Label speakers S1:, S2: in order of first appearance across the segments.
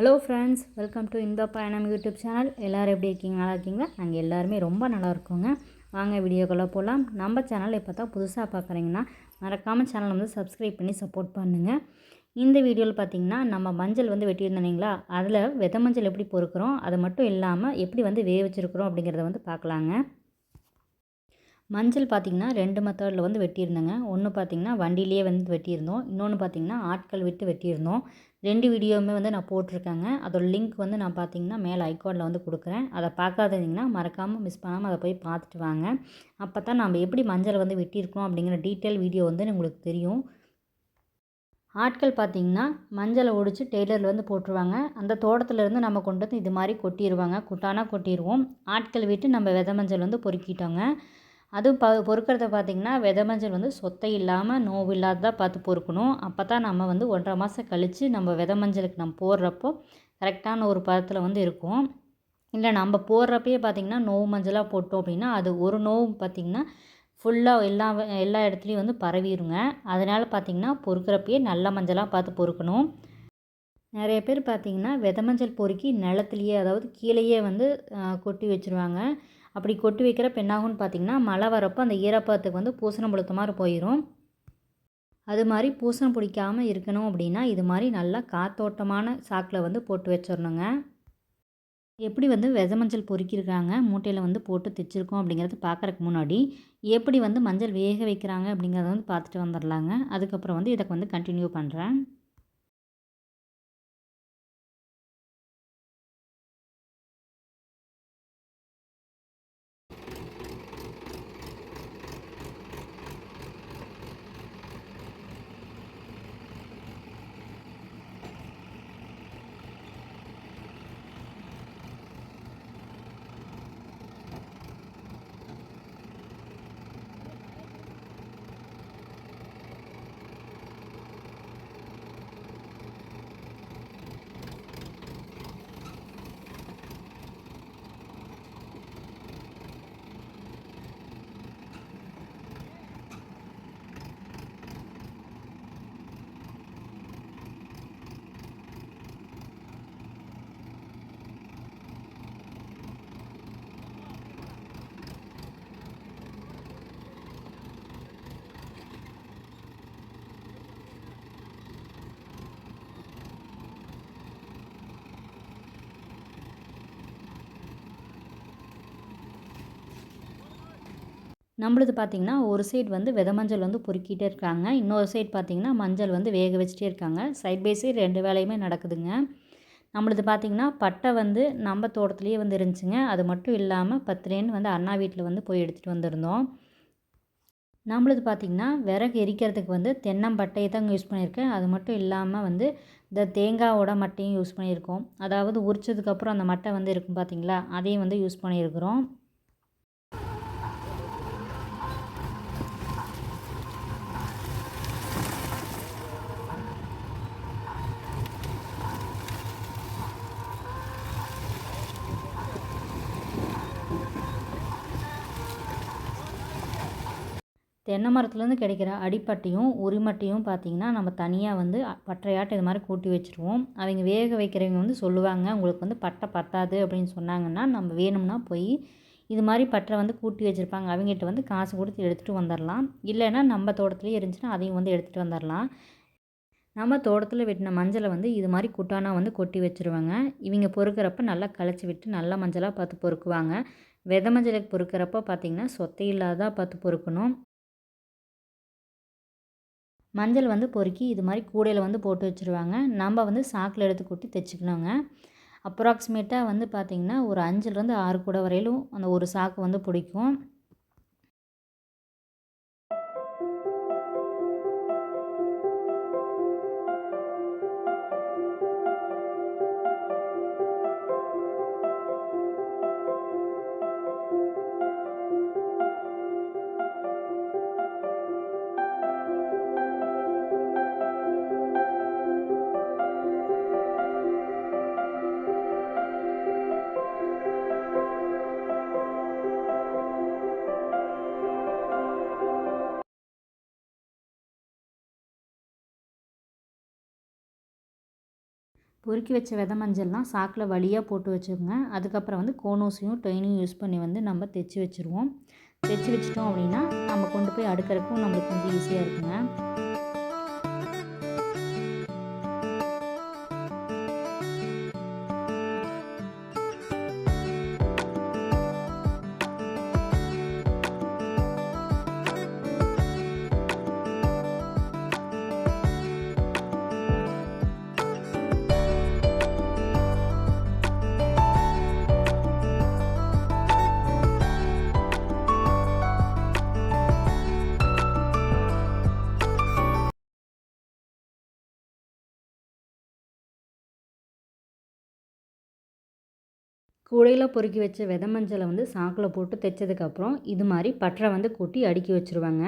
S1: hello friends welcome to இந்த பயணம் YouTube channel எல்லோரும் எப்படி இருக்கீங்க இருக்கீங்களா நாங்கள் எல்லாருமே ரொம்ப நல்லா இருக்கோங்க வாங்க வீடியோக்குள்ளே போகலாம் நம்ம சேனல் இப்போ தான் புதுசாக பார்க்குறீங்கன்னா மறக்காமல் சேனல் வந்து சப்ஸ்கிரைப் பண்ணி சப்போர்ட் பண்ணுங்கள் இந்த வீடியோவில் பார்த்தீங்கன்னா நம்ம மஞ்சள் வந்து வெட்டியிருந்தோம் அதில் வித மஞ்சள் எப்படி பொறுக்கிறோம் அது மட்டும் இல்லாமல் எப்படி வந்து வேக வச்சுருக்குறோம் அப்படிங்கிறத வந்து பார்க்கலாங்க மஞ்சள் பார்த்திங்கன்னா ரெண்டு மெத்தடில் வந்து வெட்டியிருந்தேங்க ஒன்று பார்த்திங்கன்னா வண்டியிலேயே வந்து வெட்டியிருந்தோம் இன்னொன்று பார்த்திங்கன்னா ஆட்கள் விட்டு வெட்டியிருந்தோம் ரெண்டு வீடியோவுமே வந்து நான் போட்டிருக்கேங்க அதோடய லிங்க் வந்து நான் பார்த்தீங்கன்னா மேலே ஐகார்டில் வந்து கொடுக்குறேன் அதை பார்க்காதீங்கன்னா மறக்காமல் மிஸ் பண்ணாமல் அதை போய் பார்த்துட்டு வாங்க அப்போ தான் நம்ம எப்படி மஞ்சள் வந்து வெட்டியிருக்கோம் அப்படிங்கிற டீட்டெயில் வீடியோ வந்து உங்களுக்கு தெரியும் ஆட்கள் பார்த்திங்கன்னா மஞ்சளை ஒடிச்சு டெய்லரில் வந்து போட்டுருவாங்க அந்த தோட்டத்துலேருந்து நம்ம கொண்டு வந்து இது மாதிரி கொட்டிடுவாங்க குட்டானா கொட்டிடுவோம் ஆட்கள் விட்டு நம்ம வெதை மஞ்சள் வந்து பொறுக்கிட்டோங்க அதுவும் ப பொறுக்கிறத பார்த்திங்கன்னா வித மஞ்சள் வந்து சொத்தை இல்லாமல் நோவு இல்லாததாக பார்த்து பொறுக்கணும் அப்போ தான் நம்ம வந்து ஒன்றரை மாதம் கழித்து நம்ம வித மஞ்சளுக்கு நம்ம போடுறப்போ கரெக்டான ஒரு பதத்தில் வந்து இருக்கும் இல்லை நம்ம போடுறப்பயே பார்த்திங்கன்னா நோவு மஞ்சளாக போட்டோம் அப்படின்னா அது ஒரு நோவு பார்த்திங்கன்னா ஃபுல்லாக எல்லா எல்லா இடத்துலையும் வந்து பரவிடுங்க அதனால் பார்த்திங்கன்னா பொறுக்கிறப்பயே நல்ல மஞ்சளாக பார்த்து பொறுக்கணும் நிறைய பேர் பார்த்திங்கன்னா வெதை மஞ்சள் பொறுக்கி நிலத்துலையே அதாவது கீழேயே வந்து கொட்டி வச்சுருவாங்க அப்படி கொட்டி வைக்கிறப்ப என்னாகும்னு பார்த்திங்கன்னா மழை வரப்போ அந்த ஈரப்பதத்துக்கு வந்து பூசணம் புழுத்த மாதிரி போயிடும் அது மாதிரி பூசணம் பிடிக்காமல் இருக்கணும் அப்படின்னா இது மாதிரி நல்லா காத்தோட்டமான சாக்கில் வந்து போட்டு வச்சிடணுங்க எப்படி வந்து வித மஞ்சள் பொறுக்கியிருக்காங்க மூட்டையில் வந்து போட்டு தைச்சிருக்கோம் அப்படிங்கிறது பார்க்குறக்கு முன்னாடி எப்படி வந்து மஞ்சள் வேக வைக்கிறாங்க அப்படிங்கிறத வந்து பார்த்துட்டு வந்துடலாங்க அதுக்கப்புறம் வந்து இதை வந்து கண்டினியூ பண்ணுறேன் நம்மளது பார்த்திங்கன்னா ஒரு சைடு வந்து வித மஞ்சள் வந்து பொறுக்கிட்டே இருக்காங்க இன்னொரு சைடு பார்த்திங்கன்னா மஞ்சள் வந்து வேக வச்சுட்டே இருக்காங்க சைட் பை சைடு ரெண்டு வேலையுமே நடக்குதுங்க நம்மளது பார்த்திங்கன்னா பட்டை வந்து நம்ம தோட்டத்துலேயே வந்து இருந்துச்சுங்க அது மட்டும் இல்லாமல் பத்திரேன்னு வந்து அண்ணா வீட்டில் வந்து போய் எடுத்துகிட்டு வந்திருந்தோம் நம்மளது பார்த்திங்கன்னா விறகு எரிக்கிறதுக்கு வந்து தென்னம்பட்டையை தாங்க யூஸ் பண்ணியிருக்கேன் அது மட்டும் இல்லாமல் வந்து இந்த தேங்காவோட மட்டையும் யூஸ் பண்ணியிருக்கோம் அதாவது உரிச்சதுக்கப்புறம் அந்த மட்டை வந்து இருக்கும் பார்த்திங்களா அதையும் வந்து யூஸ் பண்ணியிருக்கிறோம் தென்னை மரத்துலேருந்து கிடைக்கிற அடிப்பட்டையும் உரிமட்டையும் பார்த்திங்கன்னா நம்ம தனியாக வந்து பற்றையாட்டை இது மாதிரி கூட்டி வச்சுருவோம் அவங்க வேக வைக்கிறவங்க வந்து சொல்லுவாங்க உங்களுக்கு வந்து பட்டை பத்தாது அப்படின்னு சொன்னாங்கன்னா நம்ம வேணும்னா போய் இது மாதிரி பற்றை வந்து கூட்டி வச்சுருப்பாங்க அவங்ககிட்ட வந்து காசு கொடுத்து எடுத்துகிட்டு வந்துடலாம் இல்லைன்னா நம்ம தோட்டத்துலேயே இருந்துச்சுன்னா அதையும் வந்து எடுத்துகிட்டு வந்துடலாம் நம்ம தோட்டத்தில் வெட்டின மஞ்சளை வந்து இது மாதிரி குட்டானா வந்து கொட்டி வச்சுருவாங்க இவங்க பொறுக்கிறப்ப நல்லா களைச்சி விட்டு நல்ல மஞ்சளாக பார்த்து பொறுக்குவாங்க வெத மஞ்சளுக்கு பொறுக்கிறப்ப பார்த்திங்கன்னா சொத்தை இல்லாத பார்த்து பொறுக்கணும் மஞ்சள் வந்து பொறுக்கி இது மாதிரி கூடையில் வந்து போட்டு வச்சுருவாங்க நம்ம வந்து சாக்கில் எடுத்து கொட்டி தைச்சிக்கணுங்க அப்ராக்சிமேட்டாக வந்து பார்த்திங்கன்னா ஒரு அஞ்சுலேருந்து ஆறு கூட வரையிலும் அந்த ஒரு சாக்கு வந்து பிடிக்கும் பொறுக்கி வச்ச வித மஞ்சள்லாம் சாக்கில் வழியாக போட்டு வச்சுருங்க அதுக்கப்புறம் வந்து கோனோஸையும் டொயினையும் யூஸ் பண்ணி வந்து நம்ம தைச்சி வச்சுருவோம் தைச்சி வச்சிட்டோம் அப்படின்னா நம்ம கொண்டு போய் அடுக்கிறக்கும் நம்மளுக்கு வந்து ஈஸியாக இருக்குங்க கூடையில் பொறுக்கி வச்ச வித மஞ்சளை வந்து சாக்கில் போட்டு தைச்சதுக்கப்புறம் இது மாதிரி பட்டரை வந்து கூட்டி அடுக்கி வச்சுருவாங்க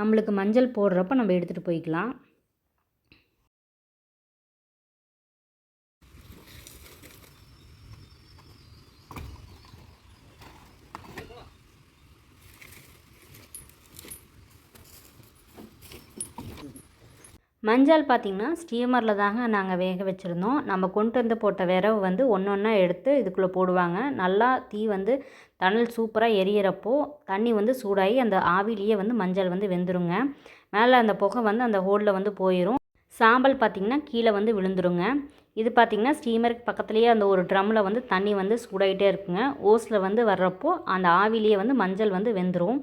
S1: நம்மளுக்கு மஞ்சள் போடுறப்ப நம்ம எடுத்துகிட்டு போய்க்கலாம் மஞ்சள் பார்த்திங்கன்னா ஸ்டீமரில் தாங்க நாங்கள் வேக வச்சுருந்தோம் நம்ம கொண்டு வந்து போட்ட விரவு வந்து ஒன்று ஒன்றா எடுத்து இதுக்குள்ளே போடுவாங்க நல்லா தீ வந்து தணல் சூப்பராக எரியறப்போ தண்ணி வந்து சூடாகி அந்த ஆவிலேயே வந்து மஞ்சள் வந்து வெந்துருங்க மேலே அந்த புகை வந்து அந்த ஹோலில் வந்து போயிடும் சாம்பல் பார்த்திங்கன்னா கீழே வந்து விழுந்துருங்க இது பார்த்திங்கன்னா ஸ்டீமருக்கு பக்கத்துலேயே அந்த ஒரு ட்ரம்மில் வந்து தண்ணி வந்து சூடாகிட்டே இருக்குங்க ஓஸில் வந்து வர்றப்போ அந்த ஆவிலேயே வந்து மஞ்சள் வந்து வெந்துடும்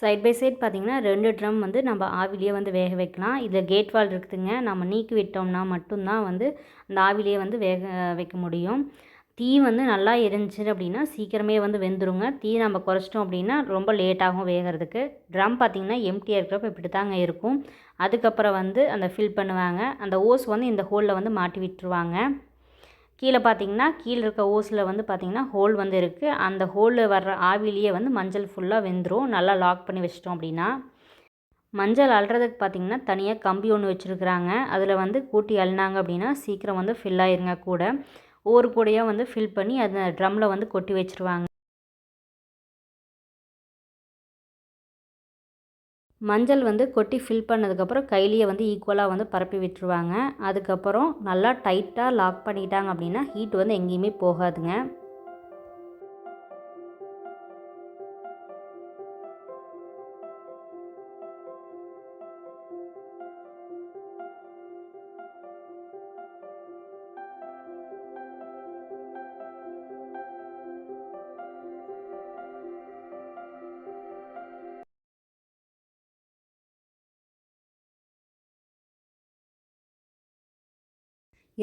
S1: சைட் பை சைட் பார்த்திங்கன்னா ரெண்டு ட்ரம் வந்து நம்ம ஆவிலேயே வந்து வேக வைக்கலாம் இதில் கேட் வால் இருக்குதுங்க நம்ம நீக்கி விட்டோம்னா மட்டும்தான் வந்து அந்த ஆவிலேயே வந்து வேக வைக்க முடியும் தீ வந்து நல்லா எரிஞ்சு அப்படின்னா சீக்கிரமே வந்து வெந்துருங்க தீ நம்ம குறைச்சிட்டோம் அப்படின்னா ரொம்ப லேட்டாகும் வேகிறதுக்கு ட்ரம் பார்த்திங்கன்னா எம்டியாக இருக்கிறப்ப இப்படி தாங்க இருக்கும் அதுக்கப்புறம் வந்து அந்த ஃபில் பண்ணுவாங்க அந்த ஓஸ் வந்து இந்த ஹோலில் வந்து மாட்டி விட்டுருவாங்க கீழே பார்த்தீங்கன்னா கீழே இருக்க ஓஸில் வந்து பார்த்திங்கன்னா ஹோல் வந்து இருக்குது அந்த ஹோலில் வர்ற ஆவிலேயே வந்து மஞ்சள் ஃபுல்லாக வெந்துடும் நல்லா லாக் பண்ணி வச்சிட்டோம் அப்படின்னா மஞ்சள் அல்றதுக்கு பார்த்திங்கன்னா தனியாக கம்பி ஒன்று வச்சுருக்குறாங்க அதில் வந்து கூட்டி அழுனாங்க அப்படின்னா சீக்கிரம் வந்து ஃபில் ஆயிருங்க கூட ஒவ்வொரு கூடையாக வந்து ஃபில் பண்ணி அதை ட்ரம்மில் வந்து கொட்டி வச்சுருவாங்க மஞ்சள் வந்து கொட்டி ஃபில் பண்ணதுக்கப்புறம் கையிலேயே வந்து ஈக்குவலாக வந்து பரப்பி விட்டுருவாங்க அதுக்கப்புறம் நல்லா டைட்டாக லாக் பண்ணிட்டாங்க அப்படின்னா ஹீட் வந்து எங்கேயுமே போகாதுங்க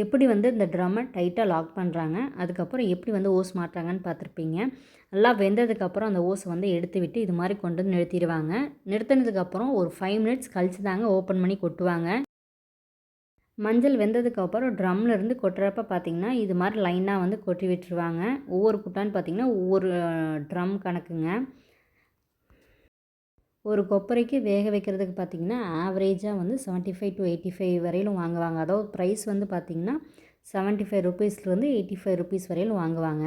S1: எப்படி வந்து இந்த ட்ரம்மை டைட்டாக லாக் பண்ணுறாங்க அதுக்கப்புறம் எப்படி வந்து ஓஸ் மாட்டுறாங்கன்னு பார்த்துருப்பீங்க நல்லா வெந்ததுக்கப்புறம் அந்த ஓஸை வந்து எடுத்து விட்டு இது மாதிரி கொண்டு வந்து நிறுத்திடுவாங்க நிறுத்தினதுக்கப்புறம் ஒரு ஃபைவ் மினிட்ஸ் கழிச்சு தாங்க ஓப்பன் பண்ணி கொட்டுவாங்க மஞ்சள் வெந்ததுக்கப்புறம் இருந்து கொட்டுறப்ப பார்த்திங்கன்னா இது மாதிரி லைனாக வந்து கொட்டி விட்டுருவாங்க ஒவ்வொரு குட்டான்னு பார்த்திங்கன்னா ஒவ்வொரு ட்ரம் கணக்குங்க ஒரு கொப்பரைக்கு வேக வைக்கிறதுக்கு பார்த்திங்கன்னா ஆவரேஜாக வந்து seventy five to eighty five வரையிலும் வாங்குவாங்க அதாவது ப்ரைஸ் வந்து பார்த்திங்கன்னா செவன்ட்டி ஃபைவ் ருபீஸ்லேருந்து எயிட்டி ஃபைவ் ருபீஸ் வரையிலும் வாங்குவாங்க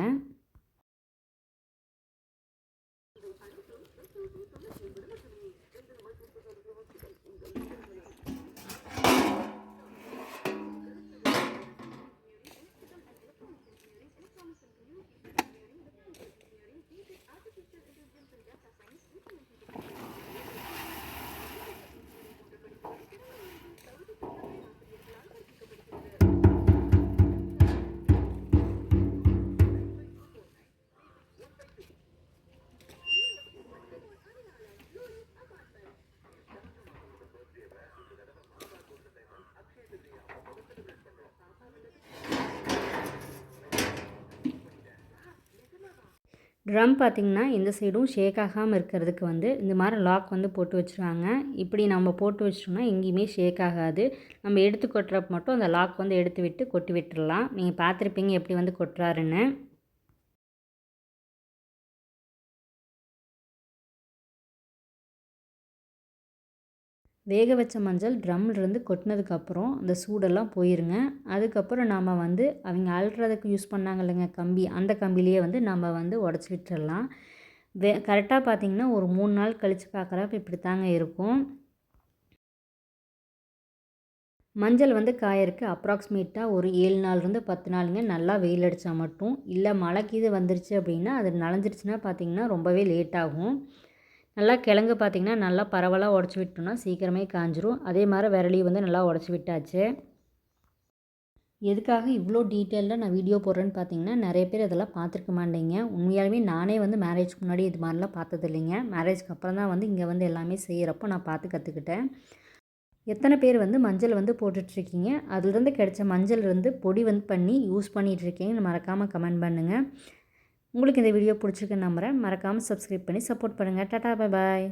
S1: ட்ரம் பார்த்திங்கன்னா இந்த சைடும் ஷேக் ஆகாமல் இருக்கிறதுக்கு வந்து இந்த மாதிரி லாக் வந்து போட்டு வச்சுருவாங்க இப்படி நம்ம போட்டு வச்சிட்டோம்னா எங்கேயுமே ஷேக் ஆகாது நம்ம எடுத்து கொட்டுறப்ப மட்டும் அந்த லாக் வந்து எடுத்து விட்டு கொட்டி விட்டுடலாம் நீங்கள் பார்த்துருப்பீங்க எப்படி வந்து கொட்டுறாருன்னு வேக வச்ச மஞ்சள் இருந்து கொட்டினதுக்கப்புறம் அந்த சூடெல்லாம் போயிருங்க அதுக்கப்புறம் நாம் வந்து அவங்க அழுறதுக்கு யூஸ் பண்ணாங்க இல்லைங்க கம்பி அந்த கம்பிலேயே வந்து நம்ம வந்து உடச்சி விட்டுடலாம் வே கரெக்டாக பார்த்திங்கன்னா ஒரு மூணு நாள் கழித்து பார்க்குறப்ப இப்படி தாங்க இருக்கும் மஞ்சள் வந்து காயறக்கு அப்ராக்சிமேட்டாக ஒரு ஏழு நாள்லேருந்து பத்து நாளுங்க நல்லா வெயில் அடித்தா மட்டும் இல்லை மழைக்கு இது வந்துருச்சு அப்படின்னா அது நனைஞ்சிருச்சுன்னா பார்த்திங்கன்னா ரொம்பவே லேட் ஆகும் நல்லா கிழங்கு பார்த்திங்கன்னா நல்லா பரவலாக உடச்சி விட்டோம்னா சீக்கிரமே காஞ்சிரும் அதே மாதிரி விரலியும் வந்து நல்லா உடச்சி விட்டாச்சு எதுக்காக இவ்வளோ டீட்டெயிலில் நான் வீடியோ போடுறேன்னு பார்த்தீங்கன்னா நிறைய பேர் இதெல்லாம் பார்த்துருக்க மாட்டேங்க உண்மையாலுமே நானே வந்து மேரேஜ்க்கு முன்னாடி இது மாதிரிலாம் பார்த்தது இல்லைங்க மேரேஜ்க்கு அப்புறம் தான் வந்து இங்கே வந்து எல்லாமே செய்கிறப்போ நான் பார்த்து கற்றுக்கிட்டேன் எத்தனை பேர் வந்து மஞ்சள் வந்து போட்டுட்ருக்கீங்க அதுலேருந்து கிடச்ச மஞ்சள் வந்து பொடி வந்து பண்ணி யூஸ் பண்ணிகிட்ருக்கீங்க மறக்காமல் கமெண்ட் பண்ணுங்கள் உங்களுக்கு இந்த வீடியோ பிடிச்சிருக்குன்னு நம்புகிறேன் மறக்காமல் சப்ஸ்கிரைப் பண்ணி சப்போர்ட் பண்ணுங்கள் டாடா பை பாய்